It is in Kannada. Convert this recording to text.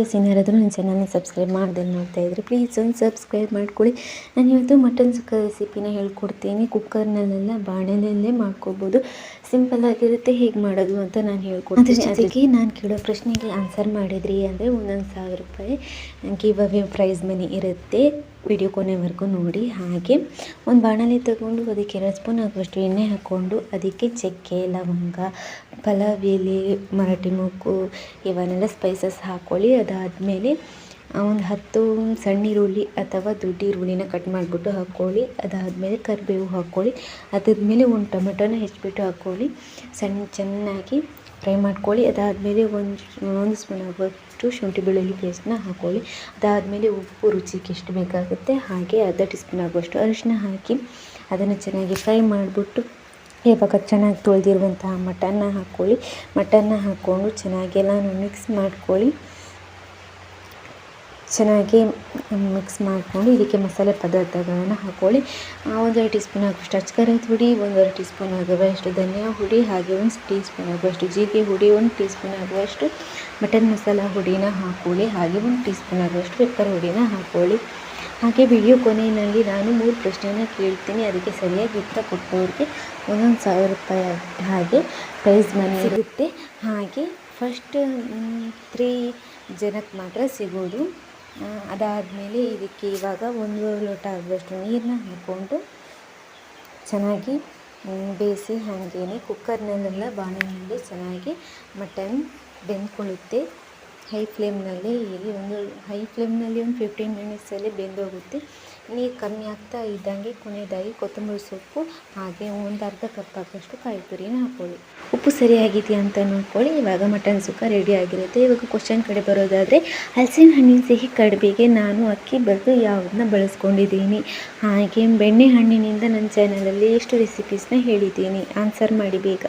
ವ್ಯೂಯರ್ಸ್ ಇನ್ಯಾರಾದರೂ ನನ್ನ ಚಾನಲ್ನ ಸಬ್ಸ್ಕ್ರೈಬ್ ಮಾಡ್ದೆ ನೋಡ್ತಾ ಇದ್ರಿ ಪ್ಲೀಸ್ ಒಂದು ಸಬ್ಸ್ಕ್ರೈಬ್ ಮಾಡ್ಕೊಳ್ಳಿ. ನಾನು ಇವತ್ತು ಮಟನ್ ಸುಕ್ಕ ರೆಸಿಪಿನ ಹೇಳ್ಕೊಡ್ತೀನಿ. ಕುಕ್ಕರ್ನಲ್ಲೆಲ್ಲ ಬಾಣಲೆಯಲ್ಲೇ ಮಾಡ್ಕೋಬೋದು. ಸಿಂಪಲ್ ಆಗಿರುತ್ತೆ ಹೇಗೆ ಮಾಡೋದು ಅಂತ ನಾನು ಹೇಳ್ಕೊಡ್ತೀನಿ. ಅದಕ್ಕೆ ನಾನು ಕೇಳೋ ಪ್ರಶ್ನೆಗೆ ಆನ್ಸರ್ ಮಾಡಿದ್ರಿ ಅಂದರೆ ಒಂದೊಂದು ಸಾವಿರ ರೂಪಾಯಿ ಗಿವ್ ಅವೇ ಪ್ರೈಸ್ ಮನಿ ಇರುತ್ತೆ ವಿಡಿಯೋ ಕೊನೆವರೆಗೂ ನೋಡಿ. ಹಾಗೆ ಒಂದು ಬಾಣಲೆ ತಗೊಂಡು ಅದಕ್ಕೆ ಎರಡು ಸ್ಪೂನ್ ಆಗುವಷ್ಟು ಎಣ್ಣೆ ಹಾಕ್ಕೊಂಡು ಅದಕ್ಕೆ ಚಕ್ಕೆ ಲವಂಗ ಪಲಾವ್ ಎಲೆ ಮರಾಠಿ ಮೊಗ್ಗು ಇವನ್ನೆಲ್ಲ ಸ್ಪೈಸಸ್ ಹಾಕ್ಕೊಳ್ಳಿ ಅದಾದಮೇಲೆ ಒಂದು ಹತ್ತು ಸಣ್ಣ ಈರುಳ್ಳಿ ಅಥವಾ ದೊಡ್ಡ ಈರುಳ್ಳಿನ ಕಟ್ ಮಾಡಿಬಿಟ್ಟು ಹಾಕ್ಕೊಳ್ಳಿ. ಅದಾದಮೇಲೆ ಕರಿಬೇವು ಹಾಕ್ಕೊಳ್ಳಿ. ಅದಾದಮೇಲೆ ಒಂದು ಟೊಮೆಟೊನ ಹೆಚ್ಚಿಬಿಟ್ಟು ಹಾಕ್ಕೊಳ್ಳಿ. ಸಣ್ಣ ಚೆನ್ನಾಗಿ ಫ್ರೈ ಮಾಡ್ಕೊಳ್ಳಿ. ಅದಾದಮೇಲೆ ಒಂದು ಒಂದು ಸ್ಪೂನ್ ಆಗುವಷ್ಟು ಶುಂಠಿ ಬೆಳ್ಳುಳ್ಳಿ ಪೇಸ್ಟನ್ನ ಹಾಕ್ಕೊಳ್ಳಿ. ಅದಾದಮೇಲೆ ಉಪ್ಪು ರುಚಿಗೆ ಎಷ್ಟು ಬೇಕಾಗುತ್ತೆ ಹಾಗೆ ಅರ್ಧ ಟೀ ಸ್ಪೂನ್ ಆಗುವಷ್ಟು ಅರಿಶಿನ ಹಾಕಿ ಅದನ್ನು ಚೆನ್ನಾಗಿ ಫ್ರೈ ಮಾಡಿಬಿಟ್ಟು ಇವಾಗ ಚೆನ್ನಾಗಿ ತೊಳೆದಿರುವಂತಹ ಮಟನ್ನ ಹಾಕ್ಕೊಳ್ಳಿ. ಮಟನ್ನ ಹಾಕ್ಕೊಂಡು ಚೆನ್ನಾಗಿ ಎಲ್ಲನೂ ಮಿಕ್ಸ್ ಮಾಡ್ಕೊಳ್ಳಿ. ಚೆನ್ನಾಗಿ ಮಿಕ್ಸ್ ಮಾಡಿಕೊಂಡು ಇದಕ್ಕೆ ಮಸಾಲೆ ಪದಾರ್ಥಗಳನ್ನು ಹಾಕ್ಕೊಳ್ಳಿ ಒಂದೆರಡು ಟೀ ಸ್ಪೂನ್ ಆಗುವಷ್ಟು ಅಚ್ಕರದ ಹುಡಿ, ಒಂದೆರಡು ಟೀ ಸ್ಪೂನ್ ಆಗುವಷ್ಟು ಧನಿಯಾ ಹುಡಿ, ಹಾಗೆ ಒಂದು ಟೀ ಸ್ಪೂನ್ ಆಗುವಷ್ಟು ಜೀರಿಗೆ ಹುಡಿ, ಒಂದು ಟೀ ಸ್ಪೂನ್ ಆಗುವಷ್ಟು ಮಟನ್ ಮಸಾಲ ಹುಡಿನ ಹಾಕ್ಕೊಳ್ಳಿ ಹಾಗೆ ಒಂದು ಟೀ ಸ್ಪೂನ್ ಆಗುವಷ್ಟು ಪೆಪ್ಪರ್ ಹುಡಿನ ಹಾಕ್ಕೊಳ್ಳಿ ಹಾಗೆ ವಿಡಿಯೋ ಕೊನೆಯಲ್ಲಿ ನಾನು ಮೂರು ಪ್ರಶ್ನೆಯನ್ನು ಕೇಳ್ತೀನಿ. ಅದಕ್ಕೆ ಸರಿಯಾಗಿ ಉತ್ತರ ಕೊಟ್ಟವ್ರಿಗೆ ಒಂದೊಂದು ಸಾವಿರ ರೂಪಾಯಿ ಹಾಗೆ ಪ್ರೈಸ್ ಮನಿ ಸಿಗುತ್ತೆ. ಹಾಗೆ ಫಸ್ಟ್ ತ್ರೀ ಜನಕ್ಕೆ ಮಾತ್ರ ಸಿಗೋದು. ಅದಾದಮೇಲೆ ಇದಕ್ಕೆ ಇವಾಗ ಒಂದು ಲೋಟ ಆಗುವಷ್ಟು ನೀರನ್ನ ಹಾಕ್ಕೊಂಡು ಚೆನ್ನಾಗಿ ಬೇಯಿಸಿ ಹಾಗೇನೆ ಕುಕ್ಕರ್ನಲ್ಲೆಲ್ಲ ಬಾಣಲೆಯಲ್ಲಿ ಚೆನ್ನಾಗಿ ಮಟನ್ ಬೆಂದ್ಕೊಳ್ಳುತ್ತೆ. ಹೈ ಫ್ಲೇಮ್ನಲ್ಲಿ ಇಲ್ಲಿ ಒಂದು, ಹೈ ಫ್ಲೇಮ್ನಲ್ಲಿ ಒಂದು ಫಿಫ್ಟೀನ್ ಮಿನಿಟ್ಸಲ್ಲಿ ಬೆಂದೋಗುತ್ತೆ. ನೀರು ಕಮ್ಮಿ ಆಗ್ತಾ ಇದ್ದಂಗೆ ಕೊನೆಯದಾಗಿ ಕೊತ್ತಂಬರಿ ಸೊಪ್ಪು, ಹಾಗೆ ಒಂದು ಅರ್ಧ ಕಪ್ ಆಗುವಷ್ಟು ಕಾಯಿ ತುರಿನ ಹಾಕ್ಕೊಳ್ಳಿ ಉಪ್ಪು ಸರಿಯಾಗಿದೆಯಾ ಅಂತ ನೋಡ್ಕೊಳ್ಳಿ. ಇವಾಗ ಮಟನ್ ಸುಕ್ಕ ರೆಡಿ ಆಗಿರುತ್ತೆ. ಇವಾಗ ಕ್ವಶನ್ ಕಡೆ ಬರೋದಾದರೆ, ಹಲಸಿನ ಹಣ್ಣಿನ ಸಿಹಿ ಕಡುಬಿಗೆ ನಾನು ಅಕ್ಕಿ ಬರೆದು ಯಾವುದನ್ನ ಬಳಸ್ಕೊಂಡಿದ್ದೀನಿ? ಹಾಗೆ ಬೆಣ್ಣೆ ಹಣ್ಣಿನಿಂದ ನನ್ನ ಚಾನಲಲ್ಲಿ ಎಷ್ಟು ರೆಸಿಪೀಸ್ನ ಹೇಳಿದ್ದೀನಿ? ಆನ್ಸರ್ ಮಾಡಿ ಬೇಗ.